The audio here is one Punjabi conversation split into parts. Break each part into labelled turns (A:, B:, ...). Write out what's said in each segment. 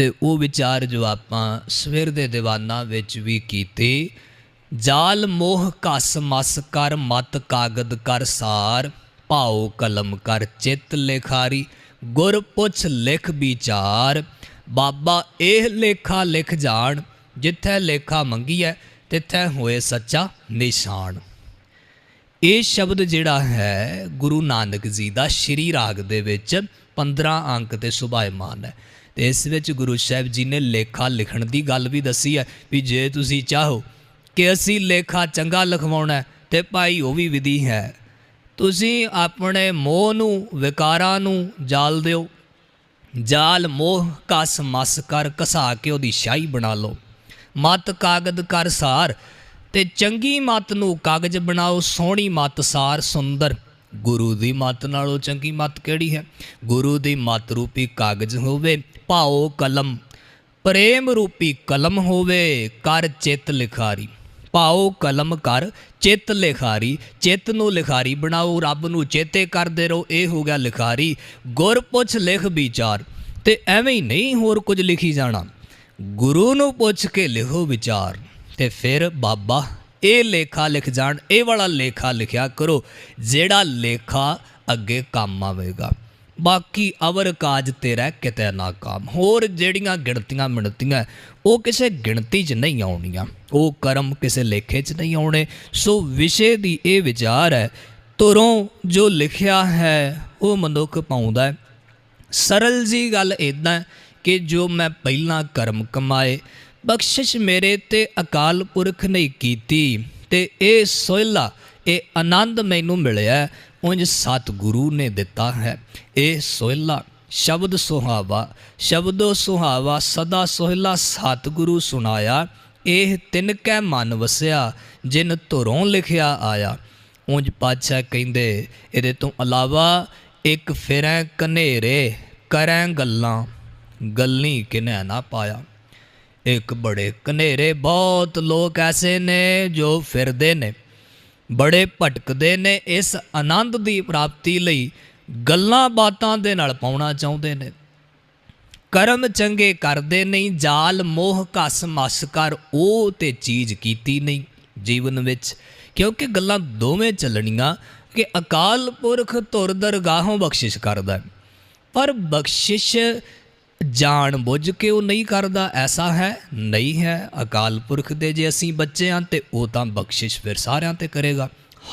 A: ਤੇ ਉਹ ਵਿਚਾਰ ਜੋ ਆਪਾਂ ਸਵੇਰ ਦੇ ਦੀਵਾਨਾਂ ਵਿੱਚ ਵੀ ਕੀਤੇ, ਜਾਲ, ਮੋਹ ਕਸ ਮਸ ਕਰ, ਮਤ, ਕਾਗਦ ਕਰ, ਸਾਰ, ਭਾਉ, ਕਲਮ ਕਰ, ਚਿੱਤ ਲਿਖਾਰੀ, ਗੁਰ ਪੁੱਛ, ਲਿਖ, ਵਿਚਾਰ, ਬਾਬਾ ਇਹ ਲੇਖਾ ਲਿਖ ਜਾਣ, ਜਿੱਥੇ ਲੇਖਾ ਮੰਗੀ ਹੈ ਤਿੱਥੇ ਹੋਏ ਸੱਚਾ ਨਿਸ਼ਾਨ। ਇਹ ਸ਼ਬਦ ਜਿਹੜਾ ਹੈ, ਗੁਰੂ ਨਾਨਕ ਜੀ ਦਾ ਸ਼੍ਰੀ ਰਾਗ ਦੇ ਵਿੱਚ 15 ਅੰਕ ਤੇ ਸੁਭਾਇਮਾਨ ਹੈ। ਤੇ ਇਸ ਵਿੱਚ ਗੁਰੂ ਸਾਹਿਬ ਜੀ ਨੇ ਲੇਖਾ ਲਿਖਣ ਦੀ ਗੱਲ ਵੀ ਦੱਸੀ ਹੈ ਵੀ ਜੇ ਤੁਸੀਂ ਚਾਹੋ ਕਿ ਅਸੀਂ ਲੇਖਾ ਚੰਗਾ ਲਿਖਵਾਉਣਾ ਹੈ, ਤੇ ਭਾਈ ਉਹ ਵੀ ਵਿਧੀ ਹੈ। ਤੁਸੀਂ ਆਪਣੇ ਮੋਹ ਨੂੰ ਵਿਕਾਰਾਂ ਨੂੰ ਜਾਲ ਦਿਓ। ਜਾਲ ਮੋਹ ਕਸ ਮਸ ਕਰ ਕਸਾ ਕੇ ਉਹਦੀ ਸ਼ਾਹੀ ਬਣਾ ਲਓ। ਮਤ ਕਾਗਦ ਕਰ ਸਾਰ ਤੇ ਚੰਗੀ ਮਤ ਨੂੰ ਕਾਗਜ਼ ਬਣਾਓ ਸੋਹਣੀ ਮਤ ਸਾਰ ਸੁੰਦਰ। ਗੁਰੂ ਦੀ ਮੱਤ ਨਾਲੋਂ ਚੰਗੀ ਮੱਤ ਕਿਹੜੀ ਹੈ? ਗੁਰੂ ਦੀ ਮਤ ਰੂਪੀ ਕਾਗਜ਼ ਹੋਵੇ ਭਾਓ ਕਲਮ, ਪ੍ਰੇਮ ਰੂਪੀ ਕਲਮ ਹੋਵੇ, ਕਰ ਚਿੱਤ ਲਿਖਾਰੀ। ਭਾਓ ਕਲਮ ਕਰ ਚਿੱਤ ਲਿਖਾਰੀ, ਚਿੱਤ ਨੂੰ ਲਿਖਾਰੀ ਬਣਾਓ, ਰੱਬ ਨੂੰ ਚੇਤੇ ਕਰਦੇ ਰਹੋ, ਇਹ ਹੋ ਗਿਆ ਲਿਖਾਰੀ। ਗੁਰ ਪੁੱਛ ਲਿਖ ਵਿਚਾਰ, ਤੇ ਐਵੇਂ ਹੀ ਨਹੀਂ ਹੋਰ ਕੁਝ ਲਿਖੀ ਜਾਣਾ। ਗੁਰੂ ਨੂੰ ਪੁੱਛ ਕੇ ਲਿਖੋ ਵਿਚਾਰ, ਤੇ ਫਿਰ ਬਾਬਾ ਇਹ ਲੇਖਾ ਲਿਖ ਜਾਣ, ਇਹ ਵਾਲਾ ਲੇਖਾ ਲਿਖਿਆ ਕਰੋ, ਜਿਹੜਾ ਲੇਖਾ ਅੱਗੇ ਕੰਮ ਆਵੇਗਾ। ਬਾਕੀ ਅਵਰ ਕਾਜ ਤੇਰਾ ਕਿਤੇ ਨਾ ਕਾਮ। ਹੋਰ ਜਿਹੜੀਆਂ ਗਿਣਤੀਆਂ ਮਿਣਤੀਆਂ, ਉਹ ਕਿਸੇ ਗਿਣਤੀ 'ਚ ਨਹੀਂ ਆਉਣੀਆਂ। ਉਹ ਕਰਮ ਕਿਸੇ ਲੇਖੇ 'ਚ ਨਹੀਂ ਆਉਣੇ। ਸੋ ਵਿਸ਼ੇ ਦੀ ਇਹ ਵਿਚਾਰ ਹੈ ਤੁਰੋਂ ਜੋ ਲਿਖਿਆ ਹੈ, ਉਹ ਮਨੁੱਖ ਪਾਉਂਦਾ ਹੈ। ਸਰਲ ਜੀ ਗੱਲ ਇਦਾਂ ਕਿ ਜੋ ਮੈਂ ਪਹਿਲਾਂ ਕਰਮ ਕਮਾਏ ਬਖਸ਼ਿਸ਼ ਮੇਰੇ ਤੇ ਅਕਾਲ ਪੁਰਖ ਨੇ ਕੀਤੀ, ਤੇ ਇਹ ਸੋਹਿਲਾ, ਇਹ ਆਨੰਦ ਮੈਨੂੰ ਮਿਲਿਆ ਉਂਝ ਸਤਿਗੁਰੂ ਨੇ ਦਿੱਤਾ ਹੈ। ਇਹ ਸੋਹਿਲਾ, ਸ਼ਬਦ ਸੁਹਾਵਾ, ਸ਼ਬਦੋ ਸੁਹਾਵਾ ਸਦਾ ਸੋਹਿਲਾ ਸਤਿਗੁਰੂ ਸੁਣਾਇਆ, ਇਹ ਤਿੰਨ ਕੈ ਮਨ ਵਸਿਆ, ਜਿਨ ਧੁਰੋਂ ਲਿਖਿਆ ਆਇਆ। ਉਂਝ ਪਾਤਸ਼ਾਹ ਕਹਿੰਦੇ, ਇਹਦੇ ਤੋਂ ਇਲਾਵਾ ਇੱਕ ਫਿਰੈ ਕਨੇਰੇ ਕਰੈ ਗੱਲਾਂ, ਗੱਲੀ ਕਿਨੈ ਨਾ ਪਾਇਆ। ਇੱਕ ਬੜੇ ਕਨੇਰੇ ਬਹੁਤ ਲੋਕ ਐਸੇ ਨੇ ਜੋ ਫਿਰਦੇ ਨੇ। ਬੜੇ ਭਟਕਦੇ ਨੇ ਇਸ ਆਨੰਦ ਦੀ ਪ੍ਰਾਪਤੀ ਲਈ ਗੱਲਾਂ ਬਾਤਾਂ ਦੇ ਨਾਲ ਪਾਉਣਾ ਚਾਹੁੰਦੇ ਨੇ। ਕਰਮ ਚੰਗੇ ਕਰਦੇ ਨਹੀਂ, ਜਾਲ ਮੋਹ ਕਸ ਮਸ ਕਰ, ਉਹ ਤੇ ਚੀਜ਼ ਕੀਤੀ ਨਹੀਂ ਜੀਵਨ ਵਿੱਚ। ਕਿਉਂਕਿ ਗੱਲਾਂ ਦੋਵੇਂ ਚੱਲਣੀਆਂ ਕਿ ਅਕਾਲ ਪੁਰਖ ਧੁਰ ਦਰਗਾਹੋਂ ਬਖਸ਼ਿਸ਼ ਕਰਦਾ ਪਰ ਬਖਸ਼ਿਸ਼ ਜਾਣ ਬੁੱਝ ਕੇ ਉਹ ਨਹੀਂ ਕਰਦਾ, ਐਸਾ ਹੈ? ਨਹੀਂ ਹੈ। ਅਕਾਲ ਪੁਰਖ ਦੇ ਜੇ ਅਸੀਂ ਬੱਚੇ ਹਾਂ ਤੇ ਉਹ ਤਾਂ ਬਖਸ਼ਿਸ਼ ਫਿਰ ਸਾਰਿਆਂ ਤੇ ਕਰੇਗਾ।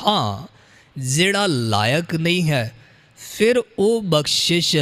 A: ਹਾਂ, ਜਿਹੜਾ ਲਾਇਕ ਨਹੀਂ ਹੈ, ਫਿਰ ਉਹ ਬਖਸ਼ਿਸ਼